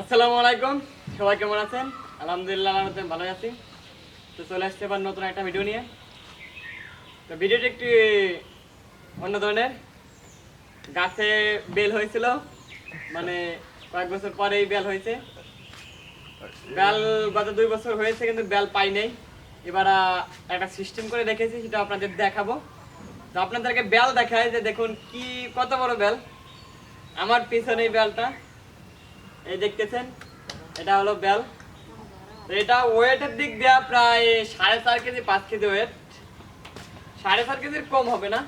আসসালামু আলাইকুম। সবাই কেমন আছেন? আলহামদুলিল্লাহ আমি ভালো আছি। তো চলে আসছে এবার নতুন একটা ভিডিও নিয়ে। তো ভিডিওটি একটি অন্য ধরনের। গাছে বেল হয়েছিল। মানে কয়েক বছর পরেই বেল হয়েছে। বেল গত দুই বছর হয়েছে, কিন্তু বেল পাই নাই। এবার একটা সিস্টেম করে রেখেছি সেটা আপনাদের দেখাবো। তো আপনাদেরকে বেল দেখায় যে দেখুন কি, কত বড় বেল। আমার পিছনে এই বেলটা। এই দেখতেছেন, এটা হলো বেল এটা ওয়েটের দিক দেওয়া প্রায় সাড়ে চার কেজি, পাঁচ কেজি ওয়েট সাড়ে চার কেজির কম হবে না।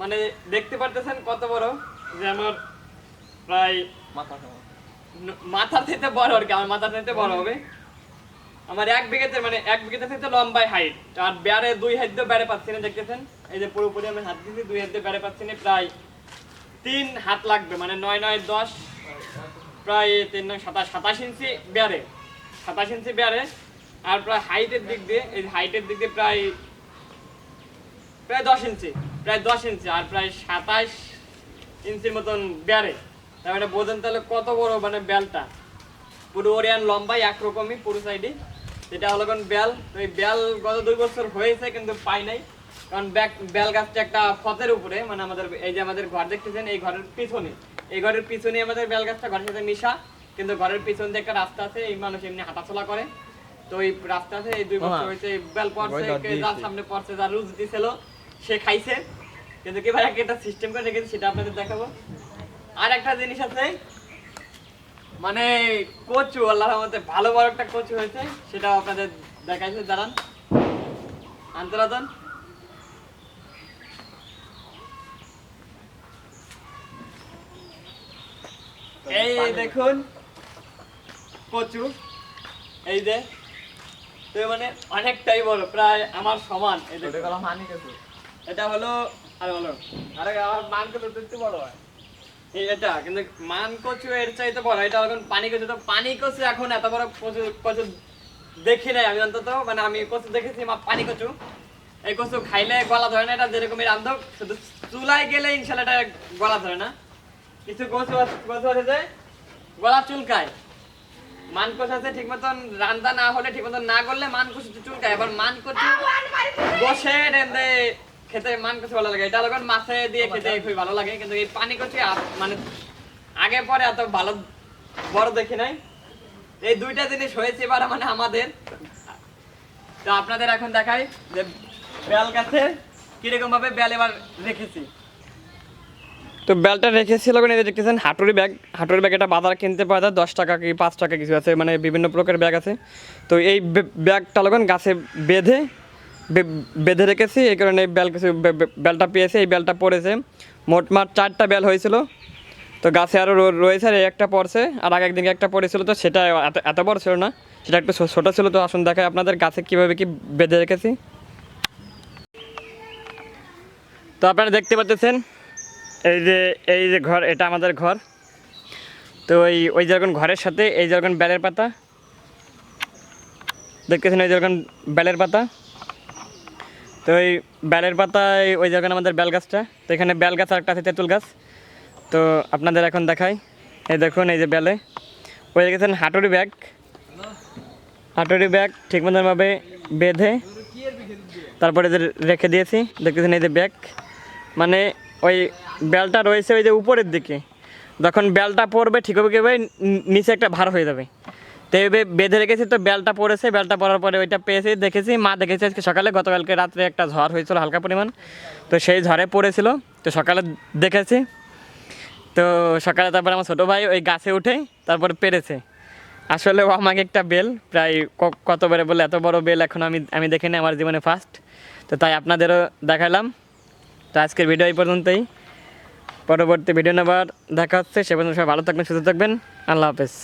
মানে দেখতে পারতেছেন কত বড়? যে আমার প্রায় মাথার থেকে বড় আর কি, আমার মাথার থেকে বড় হবে। আমার এক বিঘেতে মানে এক বিঘেতে থেকে লম্বাই হাইট আর বেড়ে দুই হাত দিয়ে বেড়ে পাচ্ছি না, দেখতেছেন? এই যে পুরোপুরি আমি হাত দিচ্ছি দুই হাত দিয়ে বেড়ে পাচ্ছি না, প্রায় তিন হাত লাগবে মানে নয় নয় দশ প্রায় তিন নয়, সাতাশ সাতাশ ইঞ্চি বেড়ে, সাতাশ ইঞ্চি বেড়ে, আর প্রায় হাইটের দিক দিয়ে, এই হাইটের দিক দিয়ে প্রায় প্রায় দশ ইঞ্চি, প্রায় দশ ইঞ্চি, আর প্রায় সাতাশ ইঞ্চির মতন বেড়ে। তার মানে বোঝেন তাহলে কত বড় মানে বেলটা? পুরো ওরিয়ান লম্বাই একরকমই, পুরো সাইডে সেটা হলো কোন বেল, তো এই বেল গত দুই বছর হয়েছে কিন্তু পাই নাই। কারণ বেল গাছটা একটা ফতের উপরে মানে আমাদের, এই যে আমাদের ঘর দেখতেছেন, এই ঘরের পিছনে। এই ঘরের পিছনে আমাদের বেল গাছটা ঘরের সাথে মিশা। কিন্তু ঘরের পিছন দিয়ে একটা রাস্তা আছে এই মানুষ এমনি হাঁটাচলা করে। তো এই রাস্তা আছে এই দুই বছর হয়েছে বেল পড়ছে যার সামনে পড়ছে যার রুজ দিছিল সে খাইছে। কিন্তু কীভাবে একটা সিস্টেম করে রেখেছে সেটা আপনাদের দেখাবো। আর একটা জিনিস আছে মানে কচু আল্লাহর মধ্যে ভালো বড় একটা কচু হয়েছে সেটা আপনাদের দেখাইছে দাঁড়ান। আন্তরাদন এই দেখুন কচু। এই যে তো মানে অনেকটাই বড় প্রায় আমার সমান। এটা হলো আর হলো আরে আমার মান বড় হয়। এটা কিন্তু মান কচু এর চাইতে বড় এটা এখন পানি কচু। তো পানি কচু এখন এত বড় কচু কচু দেখি নাই আমি অন্তত মানে আমি কচু দেখেছি পানি কচু। এই কচু খাইলে গলা ধরে না এটা যেরকম রান্ধব শুধু চুলায় গেলে ইনশাল্লাহ এটা গলা ধরে না। কিছু কচু আছে কচু আছে যে? গলা চুলকায়। মান কচু আছে ঠিক মতন রান্না না হলে ঠিক মতন না করলে মান কচু চুলকায়। এবার মান কচু বসে রেন্দে খেতে মান কচু ভালো লাগে। এটা যখন মাছে দিয়ে খেতে খুবই ভালো লাগে কিন্তু এই পানি কচু মানে আগে পরে এত ভালো বড় দেখি নাই। এই দুইটা জিনিস হয়েছে এবার মানে আমাদের। তো আপনাদের এখন দেখাই যে বেল গাছে কীরকম ভাবে বেল এবার রেখেছি। তো বেলটা রেখেছিল এই যে দেখতেছেন হাটুরি ব্যাগ হাটুরি ব্যাগ এটা বাজার কিনতে পাওয়া যায়, দশ টাকা কি পাঁচ টাকা কিছু আছে মানে বিভিন্ন প্রকার ব্যাগ আছে। তো এই ব্যাগটা লগন, গাছে বেঁধে বেঁধে রেখেছি, এই কারণে বেল কিছু বেলটা পেয়েছে, এই বেলটা পড়েছে। মোটমাট চারটা বেল হয়েছিল। তো গাছে আরও রয়েছে, আর একটা পড়ছে, আর আগে একদিন একটা পড়েছিল, তো সেটা এত এত বড় ছিল না, সেটা একটু ছোটো ছিল, তো আসুন দেখায় আপনাদের গাছে কীভাবে কি বেঁধে রেখেছি। তো আপনারা দেখতে পাচ্ছেন এই যে এই যে ঘর, এটা আমাদের ঘর। তো ওই ওই যেরকম ঘরের সাথে, এই যেরকম বেলের পাতা। দেখতেছেন ওই যেরকম বেলের পাতা? তো ওই বেলের পাতায় ওই যেরকম আমাদের বেল গাছটা তো এখানে বেল গাছ আর একটা আছে, তেঁতুল গাছ। তো আপনাদের এখন দেখাই। এই দেখুন, এই যে বেলে। ওই দেখেছেন হাটুরি ব্যাগ। হাটুরি ব্যাগ ঠিক মতনভাবে বেঁধে তারপরে রেখে দিয়েছি, দেখতেছেন এই যে ব্যাগ। মানে ওই বেলটা রয়েছে ওই যে উপরের দিকে। যখন বেলটা পড়বে, ঠিক হবে নিচে একটা ভার হয়ে যাবে। তো এইভাবে বেঁধে রেখেছি, তো বেলটা পড়েছে। বেলটা পড়ার পরে ওইটা পেয়েছি, দেখেছি। মা দেখেছি আজকে সকালে, গতকালকে রাত্রে একটা ঝড় হয়েছিল হালকা পরিমাণ। তো সেই ঝড়ে পড়েছিল, তো সকালে দেখেছি। তো সকালে তারপরে আমার ছোটো ভাই ওই গাছে উঠে তারপরে পেরেছে। আসলে ও আমাকে একটা বেল, প্রায় কতবারে বলে, এত বড় বেল এখন আমি আমি দেখিনি, আমার জীবনে ফার্স্ট তো তাই আপনাদেরও দেখালাম। তো আজকের ভিডিও এই পর্যন্তই। পরবর্তী ভিডিও নেবার দেখা হচ্ছে সে পর্যন্ত সবাই ভালো থাকবেন সুস্থ থাকবেন আল্লাহ হাফেজ।